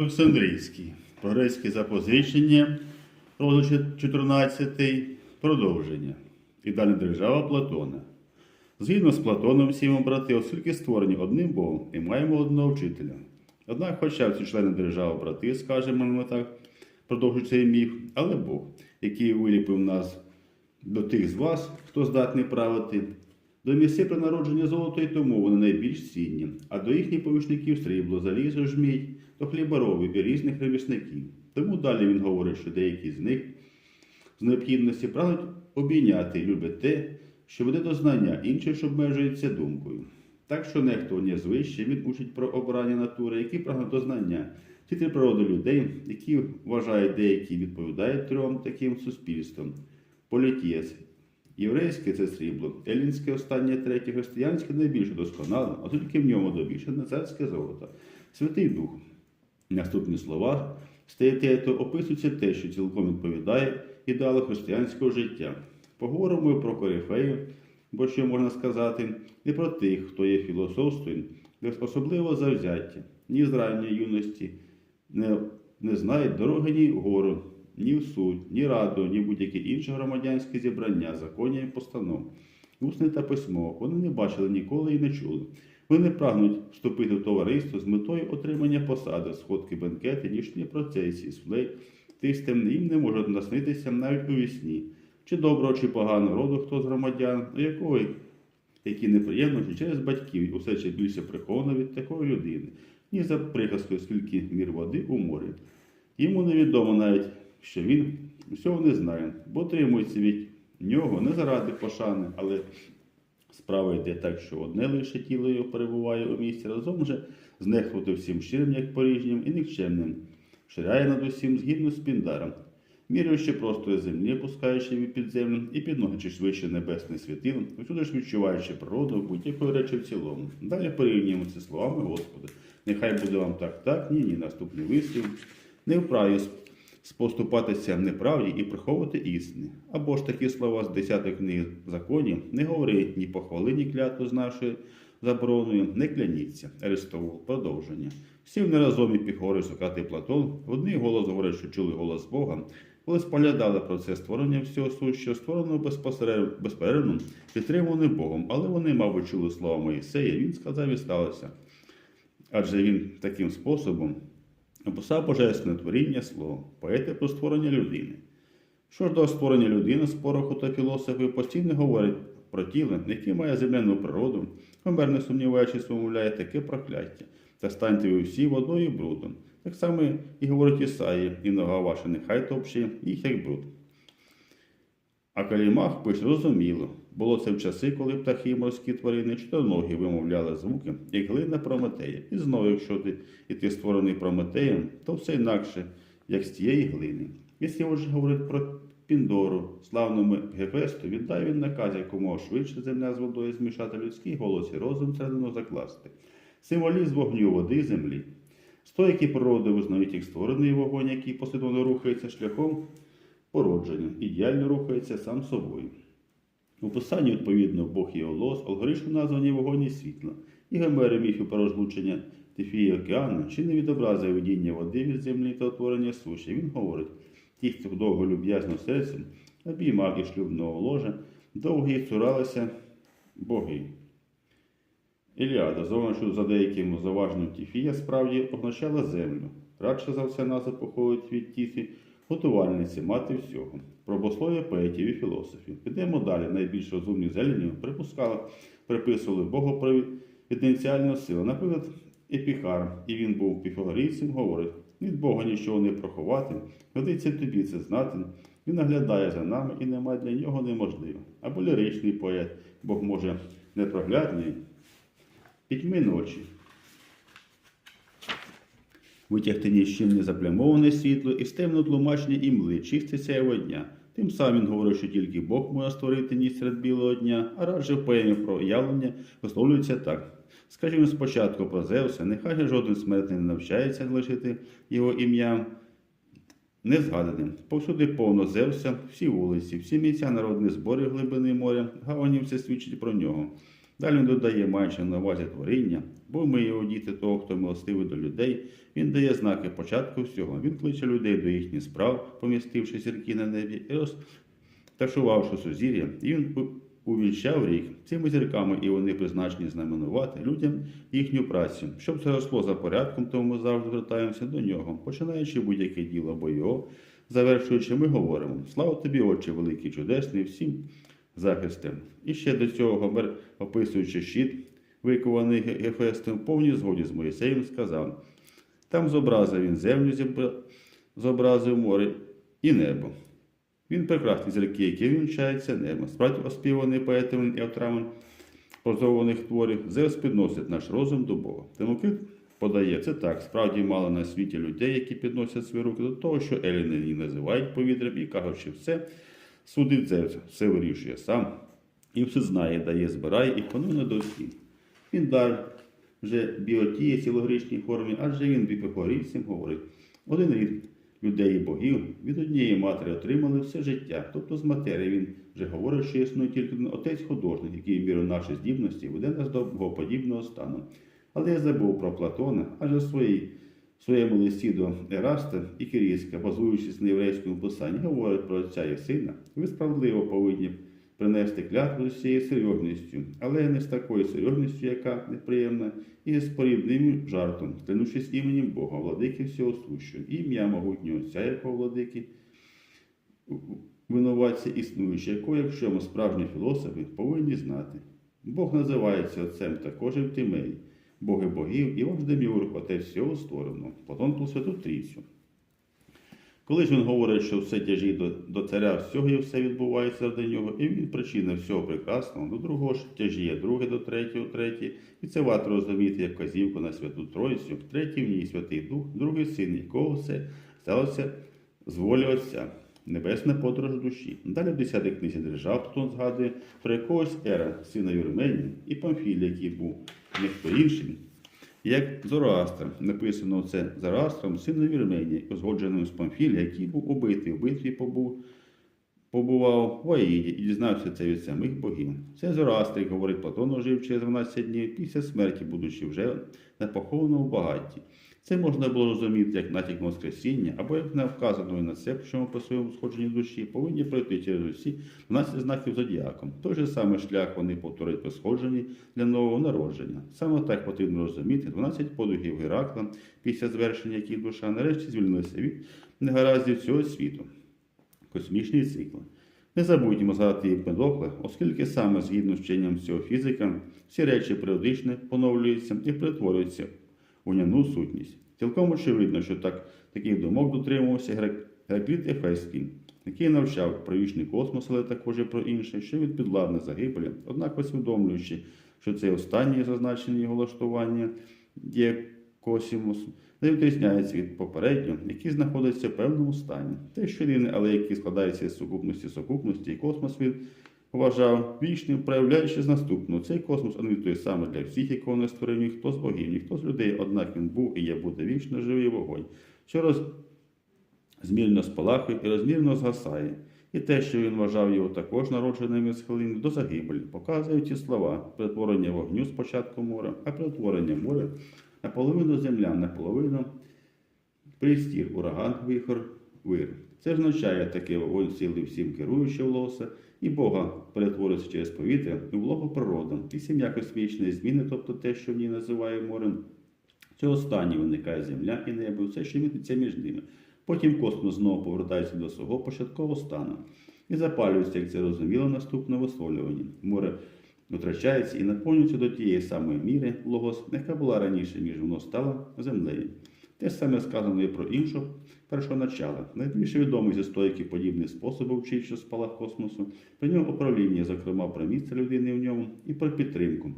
Олександрійський. Прогрецьке запозичення, розділ 14, продовження. Ідеальна держава Платона. Згідно з Платоном, всі ми брати, оскільки створені одним Богом і маємо одного вчителя. Однак, хоча всі члени держави брати, скажемо ми так, продовжує цей міф, але Бог, який виліпив нас до тих з вас, хто здатний правити, до при народженні золото і тому вони найбільш цінні, а до їхніх помічників срібло, залізо, жмідь, до хліборобів і різних ремісників. Тому далі він говорить, що деякі з них з необхідності прагнуть обійняти і люблять те, що веде до знання, інші ж обмежуються думкою. Так що нехтування звище він учить про обрання натури, які прагнуть до знання, вчитель природи людей, які вважають деякі відповідають трьом таким суспільствам. Політєс, Єврейське це срібло, елінське останнє третє, християнське найбільше досконале, а тільки в ньому добільшене царське золото. Святий Дух. Наступні слова стаєте описується те, що цілком відповідає ідеалу християнського життя. Поговоримо про корифеїв, бо що можна сказати, і про тих, хто є філософством, без особливого завзяття, ні з ранньої юності, не, не знають дороги ні вгору, ні в суд, ні раду, ні будь-які інші громадянські зібрання, законів і постанов. Усне та письмо вони не бачили ніколи і не чули. Вони прагнуть вступити в товариство з метою отримання посади, сходки бенкети, нічні процесії, сплей, тистем їм не може наснитися навіть у вісні. Чи доброго, чи поганого роду хто з громадян, у якого які неприємно, чи через батьків усе ще більше приховано від такої людини, ні за приказкою, скільки мір води у морі. Йому невідомо навіть, що він всього не знає, бо тримується від нього не заради пошани, але справа йде так, що одне лише тіло його перебуває у місці, разом же знехтувати всім щирим, як поріжнім, і нікчемним, ширяє над усім згідно з піндаром, міряючи простої землі, пускаючи її під землю і підносячи вище небесне світило, усюди ж відчуваючи природу будь-якої речі в цілому. Далі порівнюємо ці словами Господи. Нехай буде вам так, так, ні, ні, наступний вислів. Не вправі споступатися неправді і приховувати істини. Або ж такі слова з десятих книг законів не говори ні похвали, ні клятву з нашою забороною, не кляніться. Аристовул, продовження. Всі вони разом і піхори шукати Платон, в одний голос говорять, що чули голос Бога, коли споглядали про це створення всього сущого, створеного безперервно, підтримуваний Богом, але вони, мабуть, чули слова Моїсея, він сказав і сталося. Адже він таким способом описав божественне творіння слово, поети про створення людини. Що ж до створення людини з пороху та філософи постійно говорять про тіло, яке має земляну природу, Гомер, не сумніваючись, вимовляє таке прокляття, та станьте ви всі водою брудом. Так само і говорить Ісаї, і нога ваша нехай топче їх як бруд. А калімах пише розуміло. Було це в часи, коли птахи і морські тварини чотироногі вимовляли звуки, як глина Прометея. І знову, якщо ти, і ти створений Прометеєм, то все інакше, як з тієї глини. Якщо отже говорить про Піндору, славному Гефесту, віддай він наказ, якомога швидше земля з водою змішати людський голос і розум середину закласти. Символізм вогню, води, землі. Стоякі природи визнають їх створений вогонь, який послідовно рухається шляхом породження, ідеально рухається сам собою. У писанні, відповідно, Бог і Олос, алгоритмом названі вогонь і світло, і Гомери міфів про розлучення Тифії океану, чи не відобразує видіння води від землі та утворення суші. Він говорить, ті, хто довго люб'язно серцем, обіймав і шлюбного ложа, довго їх цуралися боги. Іліада, зовна, що за деяким заважним Тіфія справді позначала землю. Радше за все назва походить від Тіфі, готувальниці, мати всього. Пробослов'я поетів і філософів. Підемо далі. Найбільш розумні зеленів припускали, приписували Богу провіденціальну силу. Наприклад, Епіхар, і він був піфагорійцем, говорить, від Бога нічого не проховати, годиться тобі це знати. Він наглядає за нами і немає для нього неможливо. Або ліричний поет, Бог може непроглядний, пітьми ночі. Витягти з не заплямоване світло і стемно тлумачення імли, чиститься його дня. Тим самим він говорив, що тільки Бог може створити ніч серед білого дня, а радше в поемі про явлення висловлюється так. Скажімо спочатку про Зевса, нехай жоден смертний не навчається залишити його ім'я незгаданим. Повсюди повно Зевса, всі вулиці, всі місця народні збори глибини моря, гавані все свідчить про нього. Далі він додає, маючи на увазі творіння, Бо ми його діти того, хто милостивий до людей, він дає знаки початку всього. Він кличе людей до їхніх справ, помістивши зірки на небі, і розташувавши сузір'я, і він увінчав рік цими зірками, і вони призначені знаменувати людям їхню працю. Щоб це росло за порядком, тому ми завжди звертаємося до нього, починаючи будь-яке діло, бо його, завершуючи, ми говоримо: Слава тобі, Отче, великий, чудесний, всім захистом. І ще до цього описуючи щит, викований Ге- Гефестом, повній згоді з Моїсеєм, сказав: там зобразив він землю, зобразив море і небо. Він прекрасні зірки, які вінчаються небо. Справді оспіваний поетами і авторами прозованих творів, Зевс підносить наш розум до Бога. Демокрит подає це так. Справді мало на світі людей, які підносять свої руки до того, що Еліни її називають повітрям і кажуть, що все судить Зевс, все вирішує сам. І все знає, дає, збирає і панує до всіх. Він дар вже біотіє цілогрішній формі, адже він біпехорівцям говорить. Один рід людей і богів від однієї матері отримали все життя. Тобто з матерії він вже говорить, що існує тільки отець художник, який в міру нашої здібності веде нас до богоподібного стану. Але я забув про Платона, адже в своїй в своєму листі до Ераста і Кирійська, базуючись на єврейському писанні, говорить про отця і сина. Ви справедливо повинні принести клятву з цією серйозністю, але не з такою серйозністю, яка неприємна, і з порівним жартом, клянувшись іменем Бога, владики всього сущого, ім'я могутнього Отця, якого владики, винуватця існуючи, якого, якщо ми справжні філософи, повинні знати. Бог називається Отцем також і в Тимеї, Боги богів і ваш деміург, отець всього створеного, потім ту святу трійцю. Коли ж він говорить, що все тяжі до, до царя всього і все відбувається до нього, і він причина всього прекрасного, до другого ж тяжіє друге до третього, третє, і це варто розуміти як вказівку на Святу Тройцю, третій в ній Святий Дух, другий син, якого все сталося з волі Отця, небесна подорож душі. Далі в 10 книзі держав Платон згадує про якогось Ера, сина Юрменії, і Памфілія, який був не хто інший, як Зороастр, написано це Зороастром, сином Вірменії, узгодженим з Памфілі, який був убитий в битві побув, побував в Аїді і дізнався це від самих богів. Це Зороастр, як говорить Платон, жив через 12 днів після смерті, будучи вже на похованому багатті. Це можна було розуміти як натяк на Воскресіння, або як на вказаної на це, що ми по своєму сходженні душі повинні пройти через усі 12 знаків зодіаком. Той же самий шлях вони повторять по сходженні для нового народження. Саме так потрібно розуміти 12 подвигів Геракла, після звершення яких душа нарешті звільнилася від негараздів цього світу. Космічний цикл. Не забудьмо згадати Педокла, оскільки саме згідно з вченням цього фізика, всі речі періодично поновлюються і перетворюються у сутність. Цілком очевидно, що так, таких думок дотримувався Грек- Геракліт Ефеський, який навчав про вічний космос, але також і про інше, що від підладних загибелі, однак усвідомлюючи, що це останнє зазначення його влаштування є космосу, не відрізняється від попереднього, який знаходиться в певному стані. Те, що рівне, але який складається з сукупності сукупності, і космос він вважав вічним, проявляючи з наступного. Цей космос той самий для всіх, якого не створив ніхто з богів, ніхто з людей, однак він був і є буде вічно живий вогонь, що роз... змірно спалахує і розмірно згасає. І те, що він вважав його також народженим із хвилин до загибелі, показують ті слова перетворення вогню спочатку моря, а перетворення моря наполовину земля, наполовину пристір, ураган, вихор, вир. Це означає таке вогонь сили всім керуючи в лоса, і Бога перетвориться через повітря у вологу природу, і сім'я космічної зміни, тобто те, що в ній називає морем. Це останнє виникає земля і небо, все, що мітиться між ними. Потім космос знову повертається до свого початкового стану і запалюється, як це розуміло, наступне висловлювання. Море витрачається і наповнюється до тієї самої міри логос, яка була раніше, ніж воно стало землею. Те ж саме сказано і про іншу першоначала. Найбільш відомий зі стоїків подібних способів вчить, що спалах космосу, про нього управління, зокрема про місце людини в ньому і про підтримку.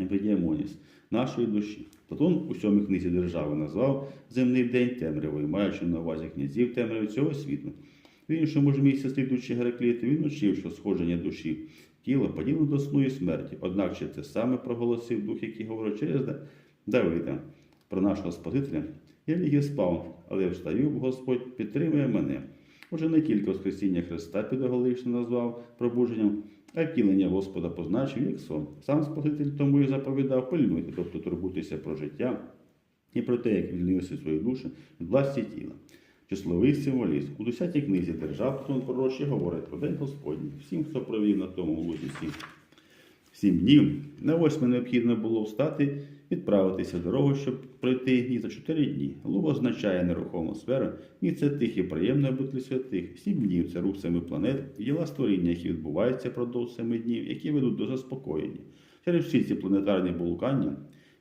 Епідіамоніс нашої душі. Платон у сьомій книзі держави назвав земний день темрявою, маючи на увазі князів темряви цього світу. В іншому ж місці, слідуючи Геракліту, він учив, що сходження душі тіла подібно до сну і смерті. Однак ще те саме проголосив дух, який говорив через Давида про нашого Спасителя. Я ліг і спав, але встаю, бо Господь підтримує мене. Отже, не тільки Воскресіння Христа підоголично назвав пробудженням, а втілення Господа позначив як сон. Сам Спаситель тому і заповідав пильнуйте, тобто турбутися про життя і про те, як відлінився свою душу від власті тіла. Числовий символізм. У 10 книзі держав Платон пророчі говорить про День Господній. Всім, хто провів на тому лузі сім, сім днів, на восьме необхідно було встати, відправитися в дорогу, щоб пройти її за чотири дні. Луг означає нерухому сферу, місце тихе, приємне обитель святих. Сім днів це рух семи планет, діла створіння, які відбуваються продовж семи днів, які ведуть до заспокоєння. Через всі ці планетарні блукання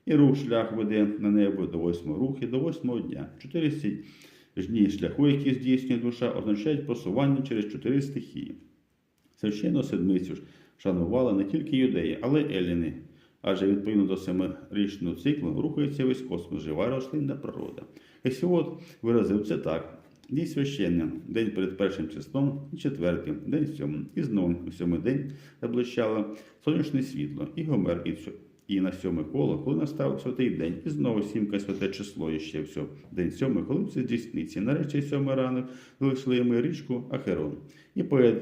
і рух шлях веде на небо до восьмого рухи, до восьмого дня. Чотири сі- дні шляху, які здійснює душа, означають просування через чотири стихії. Священну седмицю ж шанували не тільки юдеї, але й еліни. Адже відповідно до семирічного циклу рухається весь космос, жива рослинна природа. Хесіот виразив це так. Дій священним, день перед першим числом і четвертим, день сьомим. І знову у сьомий день заблищало сонячне світло, і Гомер, і, сьо- і на сьоме коло, коли настав святий день, і знову сімка святе число, і ще все. День сьомий, коли це здійсниться. Нарешті сьомий ранок залишили ми річку Ахерон. І поет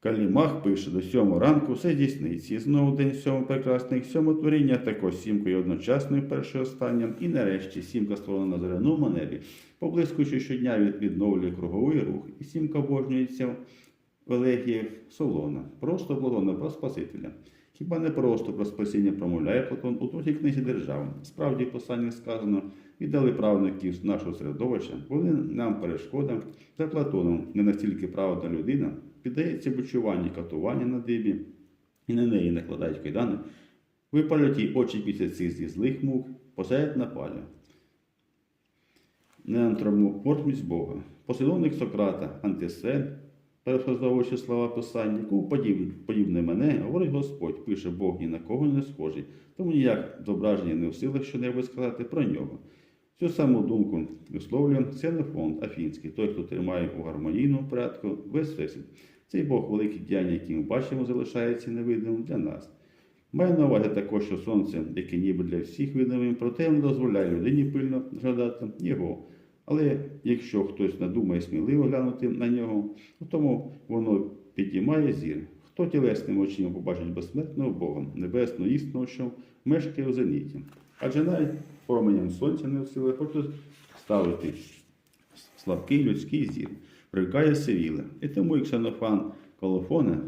Калімах пише до сьомого ранку все здійсниться. І знову день сьомого прекрасний, сьоме творіння також сімкою одночасною першою останнім. І нарешті сімка створена на зоряному манері, поблискуючи щодня від, відновлює круговий рух. І сімка обожнюється в елегіях Солона. Просто Платона про Спасителя. Хіба не просто про спасіння промовляє Платон у третій книзі держави. Справді в посланні сказано, віддали правників нашого середовища, вони нам перешкода. За Платоном не настільки правда людина, піддається бучуванню катування на дибі, і на неї накладають кайдани, випалять їй очі після цих зі злих мук, посадять на палю. Неантроморфність Бога. Послідовник Сократа, Антисен, перефразовуючи слова Писання, кому подібне мене, говорить Господь, пише Бог ні на кого не схожий, тому ніяк зображення не в силах що-небудь сказати про нього. Цю саму думку висловлює Ксенофон Афінський, той, хто тримає у гармонійному порядку весь всесвіт. Цей Бог великі діяння, які ми бачимо, залишається невидимим для нас. Має на увазі також, що сонце, яке ніби для всіх видимим, проте не дозволяє людині пильно згадати його. Але якщо хтось надумає сміливо глянути на нього, то тому воно підіймає зір. Хто тілесним очима побачить безсмертного Бога, небесного істинного, що мешкає у зеніті. Адже навіть променям сонця не в силах ставити слабкий людський зір, привикає сивіле. І тому і Ксенофан Колофона,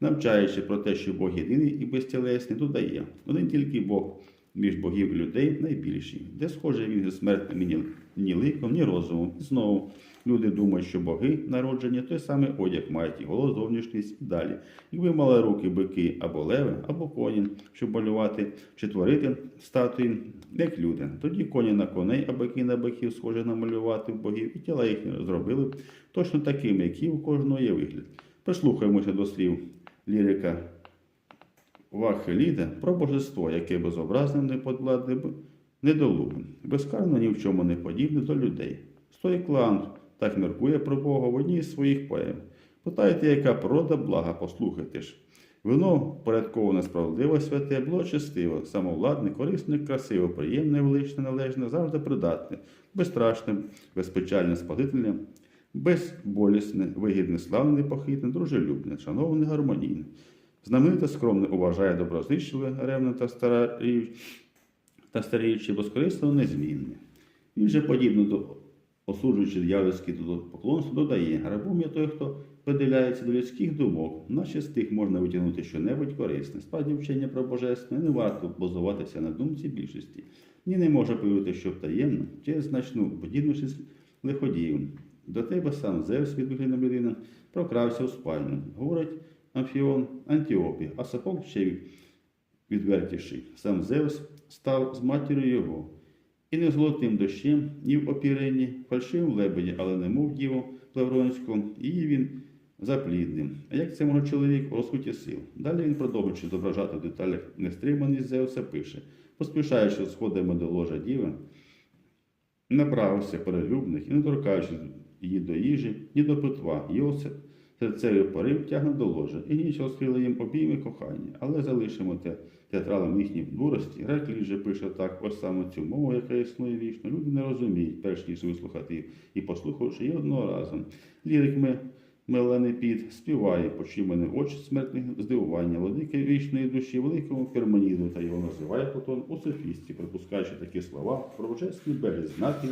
навчаючи про те, що Бог єдиний і безтілесний, додає, один тільки Бог між богів і людей найбільший, де схоже він зі смертним ні ликом, ні розумом. І знову люди думають, що боги народжені, той самий одяг мають і голос, зовнішність і далі. Якби мали руки бики або леви, або коні, щоб малювати чи творити статуї, як люди. Тоді коні на коней, а бики на биків схоже намалювати в богів, і тіла їхні зробили точно такими, які у кожного є вигляд. Прислухаємося до слів лірика Вахеліда про божество, яке безобразним неподвладне, б- недолугим, безкарно ні в чому не подібне до людей. Стоїк Ланд так міркує про Бога в одній з своїх поем. Питаєте, яка порода блага, послухайте ж. Воно порядковане, справедливо, святе, було честиво, самовладне, корисне, красиво, приємне, величне, належне, завжди придатне, безстрашне, безпечальне, спасительне, безболісне, вигідне, славне, непохитне, дружелюбне, шановне, гармонійне. Знамените скромне уважає доброзичливе, ревне та стараюче, та старіючи, безкорисного незмінне. Він же подібно до осуджуючи дьявольське поклонство, додає, рабом є той, хто приділяється до людських думок, наче з тих можна витягнути щонебудь корисне. Справді вчення про божественне не варто базуватися на думці більшості. Ні не може повірити, що таємно, через значну подібність з лиходіїв. До тебе сам Зевс від виглядом людини прокрався у спальню. Говорить Амфіон Антіопі, а Сапог ще відвертіший. Сам Зевс став з матір'ю його. І не золотим дощем, ні в опіренні, фальшивим лебеді, але не мов діву Плевронську, її він заплідним. А як це може чоловік у розкуті сил? Далі він, продовжуючи зображати в деталях нестриманість Зевса, пише, поспішаючи сходами до ложа діви, направився перелюбних і не торкаючись її до їжі, ні до питва. Його се- серцевий порив тягне до ложа, і ніч розкрили їм обійми кохання, але залишимо те театралам їхній дурості. Греклій же пише так, ось саме цю мову, яка існує вічно. Люди не розуміють, перш ніж вислухати і послухавши її одного разу. Лірик ми Мелений піт співає, почимені очі смертних здивування, владики вічної душі, великому Фермоніду, та його називає Платон у софісті, припускаючи такі слова про божественні берег знаків,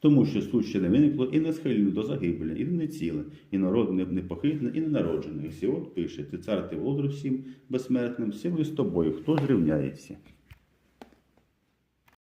тому що суть ще не виникло і не схильне до загибелі, і не ціле, і народ не непохитне, і ненароджений. Сіот пише, ти цар ти володар всім безсмертним, силою з тобою, хто зрівняється.